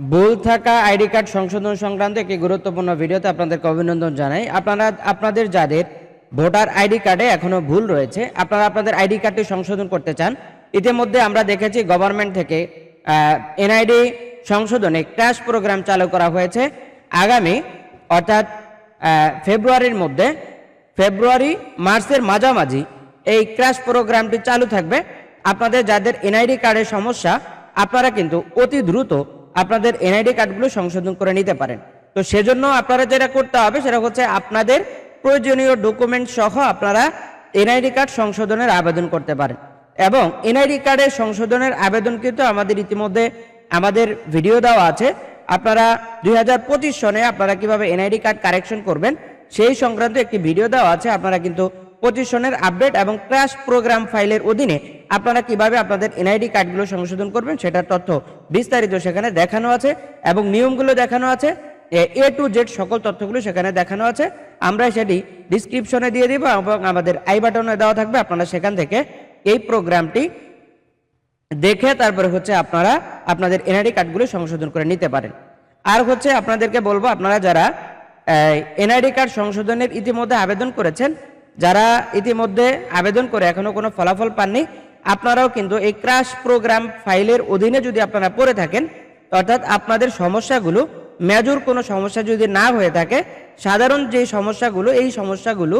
ভুল থাকা ID card সংশোধন সংক্রান্ত একটি গুরুত্বপূর্ণ ভিডিওতে আপনাদেরকে অভিনন্দন জানাই। আপনারা, আপনাদের যাদের ভোটার আইডি কার্ডে এখনও ভুল রয়েছে, আপনারা আপনাদের আইডি কার্ডটি সংশোধন করতে চান, ইতিমধ্যে আমরা দেখেছি গভর্নমেন্ট থেকে এনআইডি সংশোধনে ক্র্যাশ প্রোগ্রাম চালু করা হয়েছে। আগামী, অর্থাৎ ফেব্রুয়ারির মধ্যে, ফেব্রুয়ারি, মার্চের মাঝামাঝি এই ক্র্যাশ প্রোগ্রামটি চালু থাকবে। আপনাদের যাদের এনআইডি কার্ডের সমস্যা, আপনারা কিন্তু অতি দ্রুত আপনাদের এনআইডি কার্ডগুলো সংশোধন করে নিতে পারেন। তো সেজন্য আপনারা যেটা করতে হবে সেটা হচ্ছে আপনাদের প্রয়োজনীয় ডকুমেন্ট সহ আপনারা এনআইডি কার্ড সংশোধনের আবেদন করতে পারেন। এবং এনআইডি কার্ডের সংশোধনের আবেদন কিন্তু আমাদের ইতিমধ্যে আমাদের ভিডিও দেওয়া আছে। আপনারা দুই হাজার পঁচিশ সনে আপনারা কীভাবে এনআইডি কার্ড কারেকশন করবেন, সেই সংক্রান্ত একটি ভিডিও দেওয়া আছে। আপনারা কিন্তু পঁচিশ সনের আপডেট এবং ক্র্যাশ প্রোগ্রাম ফাইলের অধীনে আপনারা কীভাবে আপনাদের এনআইডি কার্ডগুলো সংশোধন করবেন সেটার তথ্য বিস্তারিত সেখানে দেখানো আছে এবং নিয়মগুলো দেখানো আছে। এ টু জেড সকল তথ্যগুলো সেখানে দেখানো আছে। আমরা সেটি ডিসক্রিপশনে দিয়ে দিব এবং আমাদের আই বাটনে দেওয়া থাকবে। আপনারা সেখান থেকে এই প্রোগ্রামটি দেখে তারপরে হচ্ছে আপনারা আপনাদের এনআইডি কার্ডগুলো সংশোধন করে নিতে পারেন। আর হচ্ছে আপনাদেরকে বলব, আপনারা যারা এনআইডি কার্ড সংশোধনের ইতিমধ্যে আবেদন করেছেন যারা ইতিমধ্যে আবেদন করে এখনও কোনো ফলাফল পাননি, আপনারাও কিন্তু এই ক্রাশ প্রোগ্রাম ফাইলের অধীনে যদি আপনারা পড়ে থাকেন, অর্থাৎ আপনাদের সমস্যাগুলো মেজর কোনো সমস্যা যদি না হয়ে থাকে, সাধারণ যে সমস্যাগুলো, এই সমস্যাগুলো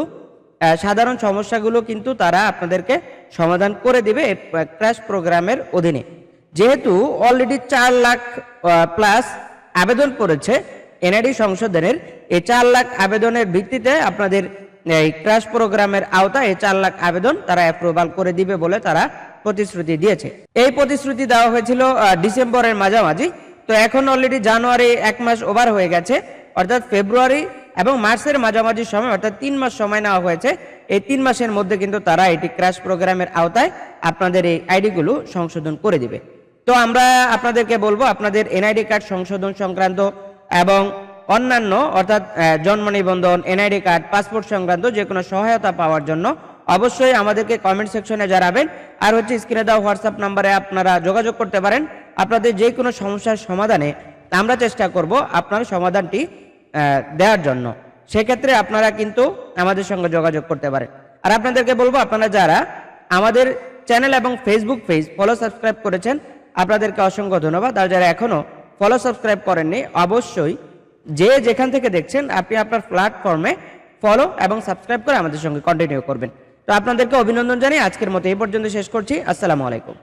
সাধারণ সমস্যাগুলো কিন্তু তারা আপনাদেরকে সমাধান করে দিবে ক্র্যাশ প্রোগ্রামের অধীনে। যেহেতু অলরেডি চার লাখ প্লাস আবেদন করেছে এনআইডি সংশোধনের, এই চার লাখ আবেদনের ভিত্তিতে আপনাদের এই ক্রাশ প্রোগ্রামের আওতায় চার লাখ আবেদন তারা অ্যাপ্রুভাল করে দিবে বলে তারা প্রতিশ্রুতি দিয়েছে। এই প্রতিশ্রুতি দেওয়া হয়েছিল ডিসেম্বরের মাঝামাঝি। তো এখন অলরেডি জানুয়ারি এক মাস ওভার হয়ে গেছে। অর্থাৎ ফেব্রুয়ারি এবং মার্চের মাঝামাঝি সময়, অর্থাৎ তিন মাস সময় নেওয়া হয়েছে। এই তিন মাসের মধ্যে কিন্তু তারা এটি ক্রাশ প্রোগ্রামের আওতায় আপনাদের এই আইডিগুলো সংশোধন করে দিবে। তো আমরা আপনাদেরকে বলব, আপনাদের এনআইডি কার্ড সংশোধন সংক্রান্ত এবং অন্যান্য, অর্থাৎ জন্ম নিবন্ধন, এনআইডি কার্ড, পাসপোর্ট সংক্রান্ত যে কোনো সহায়তা পাওয়ার জন্য অবশ্যই আমাদেরকে কমেন্ট সেকশনে জানাবেন। আর হচ্ছে স্ক্রিনে দেওয়া হোয়াটসঅ্যাপ নাম্বারে আপনারা যোগাযোগ করতে পারেন। আপনাদের যে কোনো সমস্যার সমাধানে আমরা চেষ্টা করব আপনার সমাধানটি দেওয়ার জন্য। সেক্ষেত্রে আপনারা কিন্তু আমাদের সঙ্গে যোগাযোগ করতে পারেন। আর আপনাদেরকে বলব, আপনারা যারা আমাদের চ্যানেল এবং ফেসবুক পেজ ফলো সাবস্ক্রাইব করেছেন, আপনাদেরকে অসংখ্য ধন্যবাদ। আর যারা এখনও ফলো সাবস্ক্রাইব করেননি, অবশ্যই যে যেখান থেকে দেখছেন, আপনি আপনার প্ল্যাটফর্মে ফলো এবং সাবস্ক্রাইব করে আমাদের সঙ্গে কন্টিনিউ করবেন। তো আপনাদেরকে অভিনন্দন জানিয়ে আজকের মতো এই পর্যন্ত শেষ করছি। আসসালামু আলাইকুম।